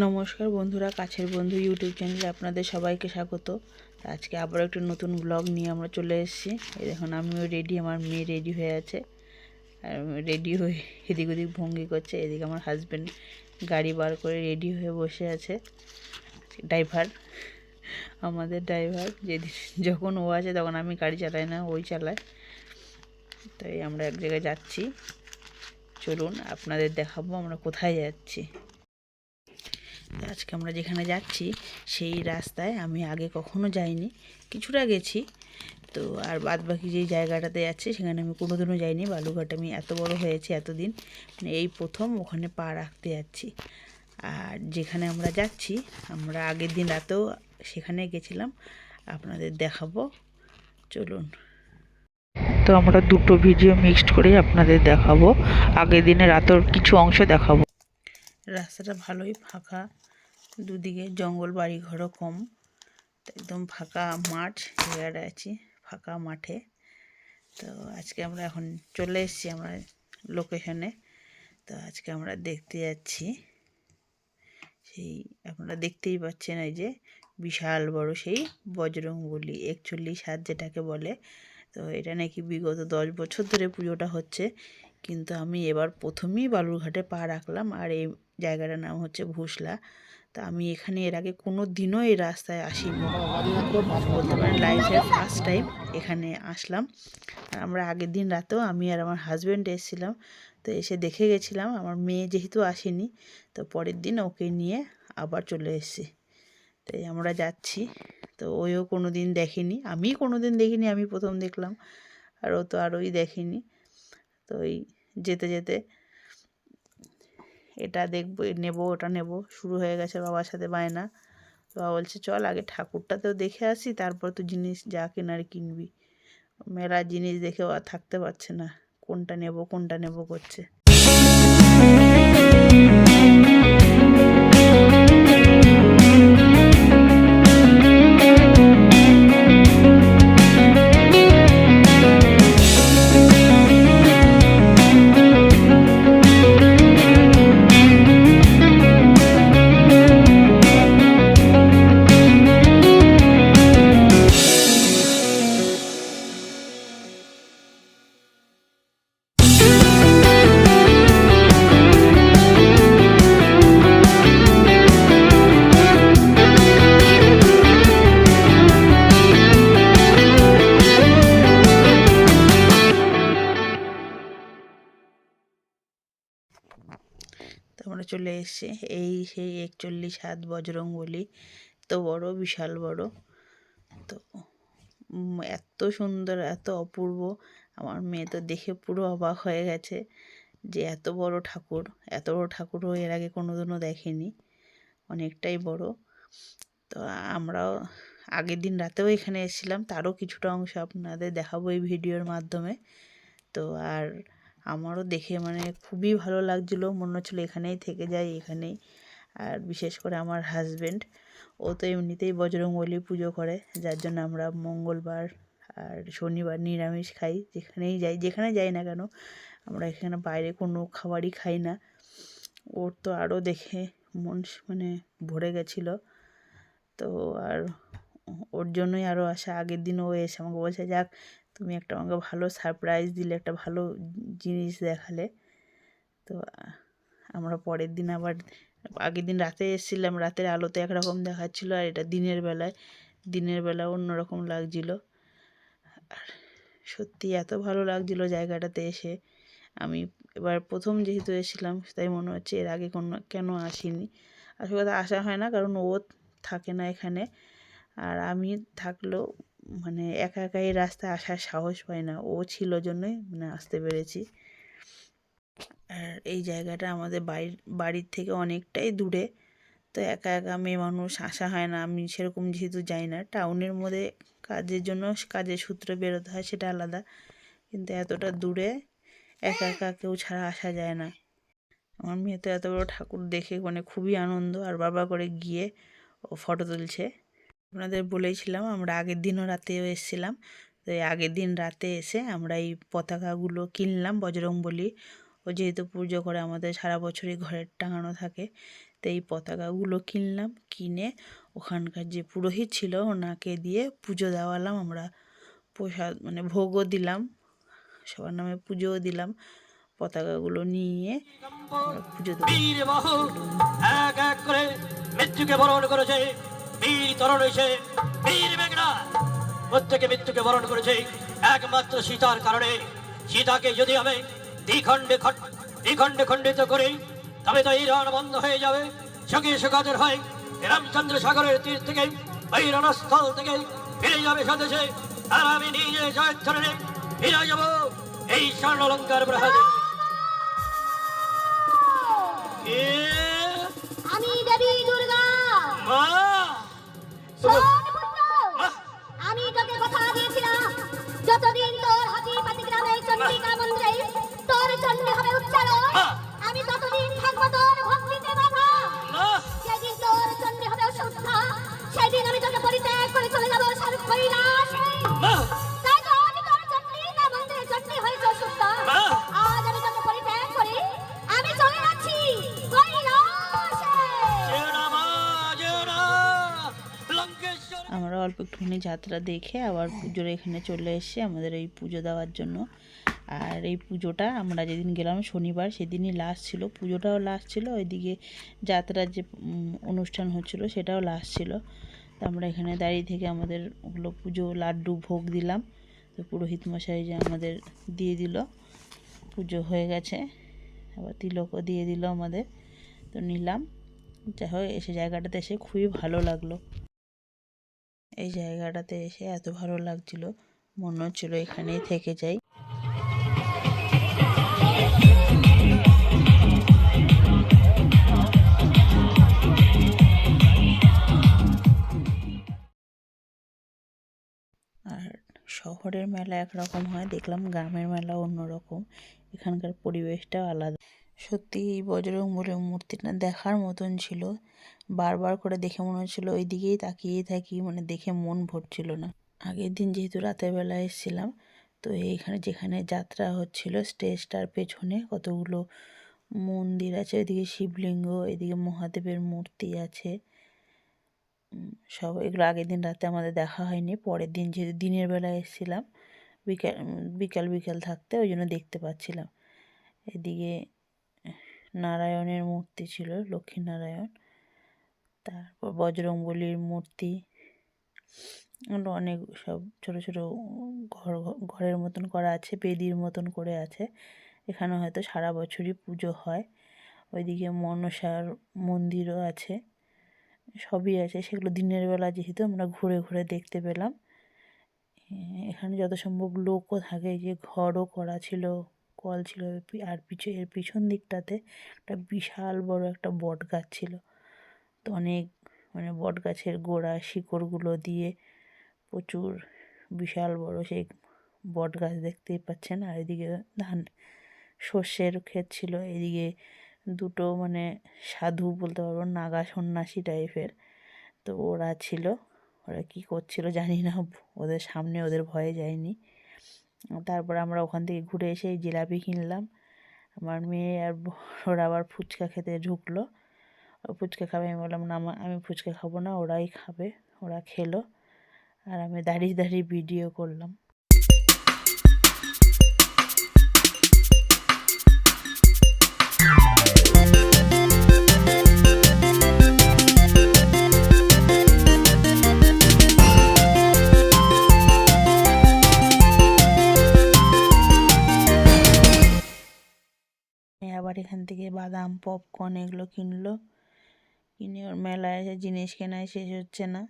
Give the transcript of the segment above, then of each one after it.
নমস্কার বন্ধুরা, কাছের বন্ধু ইউটিউব চ্যানেলে আপনাদের সবাইকে স্বাগত। আজকে আবার একটা নতুন ব্লগ নিয়ে আমরা চলে এসেছি। এই দেখুন, আমিও রেডি আমার মেয়ে রেডি হয়ে আছে। আর রেডি হয়ে এদিক ওদিক ভঙ্গি করছে। এদিকে আমার হাজব্যান্ড গাড়ি বার করে রেডি হয়ে বসে আছে। ড্রাইভার আমাদের ড্রাইভার যেদিন যখন ও আছে তখন আমি গাড়ি চালাই না, ওই চালায়। তাই আমরা এক জায়গায় যাচ্ছি। চলুন, আপনাদের দেখাবো আমরা কোথায় যাচ্ছি। আজকে আমরা যেখানে যাচ্ছি, সেই রাস্তায় আমি আগে কখনো যাইনি। কিছুটা গেছি, তো আর বাদ বাকি যেই জায়গাটাতে যাচ্ছি, সেখানে আমি কোনোদিনও যাইনি। বালুঘাট আমি এত বড় হয়েছি এতদিন মানে এই প্রথম ওখানে পা রাখতে যাচ্ছি। আর যেখানে আমরা যাচ্ছি, আমরা আগের দিন রাতেও সেখানে গেছিলাম। আপনাদের দেখাবো, চলুন। তো আমরা দুটো ভিডিও মিক্সড করে আপনাদের দেখাবো। আগের দিনে রাতের কিছু অংশ দেখাবো। রাস্তাটা ভালোই ফাঁকা। দুদিকে জঙ্গল বাড়ি ঘরও কম একদম ফাঁকা মাঠ জায়গাটা আছি ফাঁকা মাঠে। তো আজকে আমরা এখন চলে এসেছি আমরা লোকেশনে তো আজকে আমরা দেখতে যাচ্ছি। সেই আপনারা দেখতেই পাচ্ছেন এই যে বিশাল বড় সেই বজরং বলি একচল্লিশ হাত যেটাকে বলে। তো এটা নাকি বিগত দশ বছর ধরে পুজোটা হচ্ছে। কিন্তু আমি এবার প্রথমেই বালুরঘাটে পা রাখলাম আর এই জায়গাটার নাম হচ্ছে ভুসলা। তা আমি এখানে এর আগে কোনো দিনও এই রাস্তায় আসিনি। বলতে পারেন লাইফের ফার্স্ট টাইম এখানে আসলাম। আর আমরা আগের দিন রাতেও আমি আর আমার হাজব্যান্ড এসেছিলাম। তো এসে দেখে গেছিলাম, আমার মেয়ে যেহেতু আসেনি, তো পরের দিন ওকে নিয়ে আবার চলে এসেছি। তাই আমরা যাচ্ছি। তো ওইও কোনো দিন দেখেনি আমি কোনো দিন দেখিনি, আমি প্রথম দেখলাম। আর ও তো আরোই দেখেনি। তো ওই যেতে যেতে এটা দেখব নেব, ওটা নেব। শুরু হয়ে গেছে বাবার সাথে বায়না। বাবা বলছে, চল আগে ঠাকুরটাতেও দেখে আসি, তারপর তো জিনিস যা কেনার কিনবি। মেলা জিনিস আর থাকতে পারছে না। কোনটা নেব কোনটা নেব করছে? চলে এসেছি। এই সেই একচল্লিশ হাত বজরং বলি এত বড়, বিশাল বড়। তো এত সুন্দর, এত অপূর্ব। আমার মেয়ে তো দেখে পুরো অবাক হয়ে গেছে যে এত বড় ঠাকুর, এত বড় ঠাকুরও এর আগে কোনোদিনও দেখেনি। অনেকটাই বড়। তো আমরাও আগের দিন রাতেও এখানে এসেছিলাম। তারও কিছুটা অংশ আপনাদের দেখাবো এই ভিডিওর মাধ্যমে। তো আর আমারও দেখে মানে খুবই ভালো লাগছিল। মনে হচ্ছিল এখানেই থেকে যাই, এখানেই। আর বিশেষ করে আমার হাজব্যান্ড ও তো এমনিতেই বজরংবলী পুজো করে, যার জন্য আমরা মঙ্গলবার আর শনিবার নিরামিষ খাই, যেখানেই যাই, যেখানে যাই না কেন, আমরা এখানে বাইরে কোনো খাবারই খাই না। ওর তো আরও দেখে মন মানে ভরে গেছিল। তো আর ওর জন্যই আরও আসা আগের দিন ও এসে আমাকে বলছে, যাক তুমি একটা আমাকে ভালো সারপ্রাইজ দিলে, একটা ভালো জিনিস দেখালে। তো, আমরা পরের দিন আবার, আগের দিন রাতে এসেছিলাম, রাতের আলোতে একরকম দেখাচ্ছিলো, আর এটা দিনের বেলায়। দিনের বেলা অন্যরকম লাগছিল। আর সত্যি এত ভালো লাগছিল জায়গাটাতে এসে। আমি এবার প্রথম যেহেতু এসেছিলাম, তাই মনে হচ্ছে এর আগে কোনো, কেন আসিনি? আসলে কথা আসা হয় না, কারণ ও থাকে না এখানে। আর আমি থাকলেও মানে একা একা এই রাস্তায় আসার সাহস পাই না। ও ছিল জন্যই মানে আসতে পেরেছি। আর এই জায়গাটা আমাদের বাড়ির বাড়ির থেকে অনেকটাই দূরে। তো একা একা মেয়ে মানুষ আসা হয় না। আমি সেরকম যেহেতু যাই না, টাউনের মধ্যে কাজের জন্য কাজের সূত্র বেরোতে হয় সেটা আলাদা। কিন্তু এতটা দূরে একা একা কেউ ছাড়া আসা যায় না। আমার মেয়ে তো এত বড় ঠাকুর দেখে মানে খুবই আনন্দ। আর বারবার করে গিয়ে ও ফটো তুলছে। আপনাদের বলেছিলাম, আমরা আগের দিনও রাতেও এসেছিলাম। তো আগের দিন রাতে এসে আমরা এই পতাকাগুলো কিনলাম বজরং বলি ও যেহেতু পুজো করে, আমাদের সারা বছরই ঘরের টাঙানো থাকে। তো এই পতাকাগুলো কিনলাম, কিনে ওখানকার যে পুরোহিত ছিল, ওনাকে দিয়ে পুজো দেওয়ালাম। আমরা প্রসাদ মানে ভোগও দিলাম, সবার নামে পুজোও দিলাম। পতাকাগুলো নিয়ে পুজো করেছে। বীর তরণ হয়েছে বীর মেঘনা। প্রত্যেকে মৃত্যুকে বরণ করেছে একমাত্র সীতার কারণে। সীতাকে যদি আমি দ্বিখণ্ডে দ্বিখণ্ডে খণ্ডিত করি তবে তো এই রণ বন্ধ হয়ে যাবে। সঙ্গে হয় রামচন্দ্র সাগরের তীর থেকে ওই রণস্থল থেকে ফিরে যাবে স্বদেশে। আর আমি নিজে জয় ধরে ফিরে যাব এই স্বর্ণলঙ্কার প্রহারে কে আমি দেবী দুর্গা। মা! 好 যাত্রা দেখে আবার পুজোর এখানে চলে এসেছি আমাদের এই পুজো দেওয়ার জন্য। আর এই পুজোটা আমরা যেদিন গেলাম শনিবার সেদিনই লাস্ট ছিল। পুজোটাও লাস্ট ছিল ওইদিকে যাত্রার যে অনুষ্ঠান হচ্ছিল সেটাও লাস্ট ছিল। তো আমরা এখানে দাঁড়িয়ে থেকে আমাদের ওগুলো পুজো লাড্ডু ভোগ দিলাম। তো পুরোহিত মশাই যে আমাদের দিয়ে দিল পুজো হয়ে গেছে। আবার তিলকও দিয়ে দিল আমাদের। তো নিলাম। যাই হোক এসে জায়গাটাতে এসে খুবই ভালো লাগল। এই জায়গাটাতে এসে এত ভালো লাগছিল। মনে হচ্ছিল এখানেই থেকে যাই। আর শহরের মেলা একরকম হয়, দেখলাম গ্রামের মেলা অন্যরকম। এখানকার পরিবেশটাও আলাদা। সত্যি এই বজরং বলে মূর্তিটা দেখার মতন ছিল। বারবার করে দেখে মনে হচ্ছিল ওই দিকেই তাকিয়েই থাকি মানে দেখে মন ভরছিল না। আগের দিন যেহেতু রাতের বেলা এসেছিলাম, তো এইখানে যেখানে যাত্রা হচ্ছিল, স্টেজটার পেছনে কতগুলো মন্দির আছে, এদিকে শিবলিঙ্গ, এদিকে মহাদেবের মূর্তি আছে। সব এগুলো আগের দিন রাতে আমাদের দেখা হয়নি, পরের দিন যেহেতু দিনের বেলা এসেছিলাম, বিকাল বিকাল বিকাল থাকতে ওই জন্য দেখতে পাচ্ছিলাম। এদিকে নারায়ণের মূর্তি ছিল, লক্ষ্মীনারায়ণ। তারপর বজরংবলীর মূর্তি। অনেক সব ছোট ছোট ঘর, ঘরের মতন করা আছে, বেদির মতন করে আছে। এখানে হয়তো সারা বছরই পুজো হয়। ওইদিকে মনসার মন্দিরও আছে। সবই আছে। সেগুলো দিনের বেলা যেহেতু আমরা ঘুরে ঘুরে দেখতে পেলাম। এখানে যত সম্ভব লোকও থাকে, যে ঘরও করা ছিল। কল ছিল আর পিছু, এর পিছন দিকটাতে একটা বিশাল বড় একটা বট গাছ ছিল। তো অনেক মানে বট গাছের গোড়া শিকড়গুলো দিয়ে প্রচুর বিশাল বড় সেই বট গাছ দেখতেই পাচ্ছেন। আর এদিকে ধান সর্ষের ক্ষেত ছিল। এদিকে দুটো মানে সাধু বলতে পারব নাগা সন্ন্যাসী টাইপের তো ওরা ছিল। ওরা কি করছিল জানি না, ওদের সামনে ওদের ভয়ে যায়নি। তারপর আমরা ওখান থেকে ঘুরে এসে জিলাপি কিনলাম। আমার মেয়ে আর ওরা আবার ফুচকা খেতে ঢুকলো। ফুচকা খাবে, আমি বললাম, না আমি ফুচকা খাব না, ওরাই খাবে, ওরা খেলো। আর আমি দাঁড়িয়ে দাঁড়িয়ে ভিডিও করলাম। আবার এখান থেকে বাদাম পপকর্ন এগুলো কিনলো। কিনে ওর মেলায় এসে জিনিস কেনায় শেষ হচ্ছে না।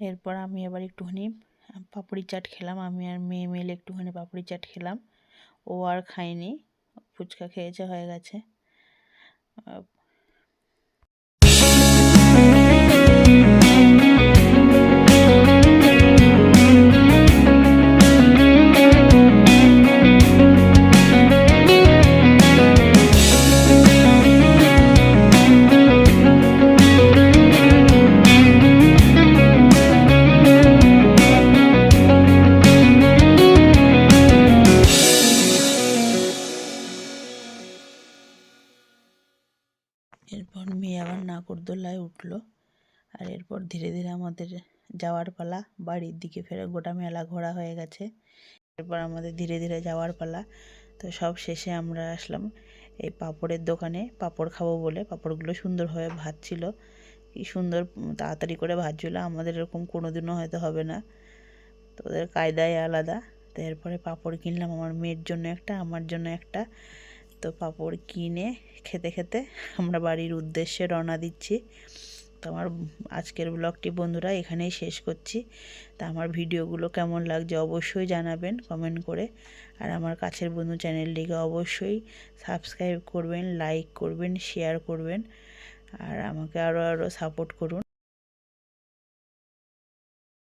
এরপর আমি আবার একটুখানি পাপড়ি চাট খেলাম। আমি আর মেয়ে মেলে একটুখানি পাপড়ি চাট খেলাম। ও আর খায়নি। ফুচকা খেয়েছে, হয়ে গেছে। আর এরপর ধীরে ধীরে আমাদের যাওয়ার পালা, বাড়ির দিকে ফেরে, গোটা মেলা ঘোরা হয়ে গেছে। এরপর আমাদের ধীরে ধীরে যাওয়ার পালা। তো সব শেষে আমরা আসলাম এই পাপড়ের দোকানে। পাপড় খাব বলে পাপড়গুলো সুন্দরভাবে ভাজছিল। কি সুন্দর তাড়াতাড়ি করে ভাজছিল। আমাদের এরকম কোনো দিনও হয়তো হবে না। তো ওদের কায়দাই আলাদা। তো এরপরে পাপড় কিনলাম আমার মেয়ের জন্য একটা, আমার জন্য একটা। তো পাপড় কিনে খেতে খেতে আমরা বাড়ির উদ্দেশ্যে রওনা দিচ্ছি। তো আমার আজকের ব্লগটি বন্ধুরা এখানেই শেষ করছি। তা আমার ভিডিওগুলো কেমন লাগছে অবশ্যই জানাবেন কমেন্ট করে। আর আমার কাছের বন্ধু চ্যানেলটিকে অবশ্যই সাবস্ক্রাইব করবেন লাইক করবেন শেয়ার করবেন। আর আমাকে আরও আরও সাপোর্ট করুন।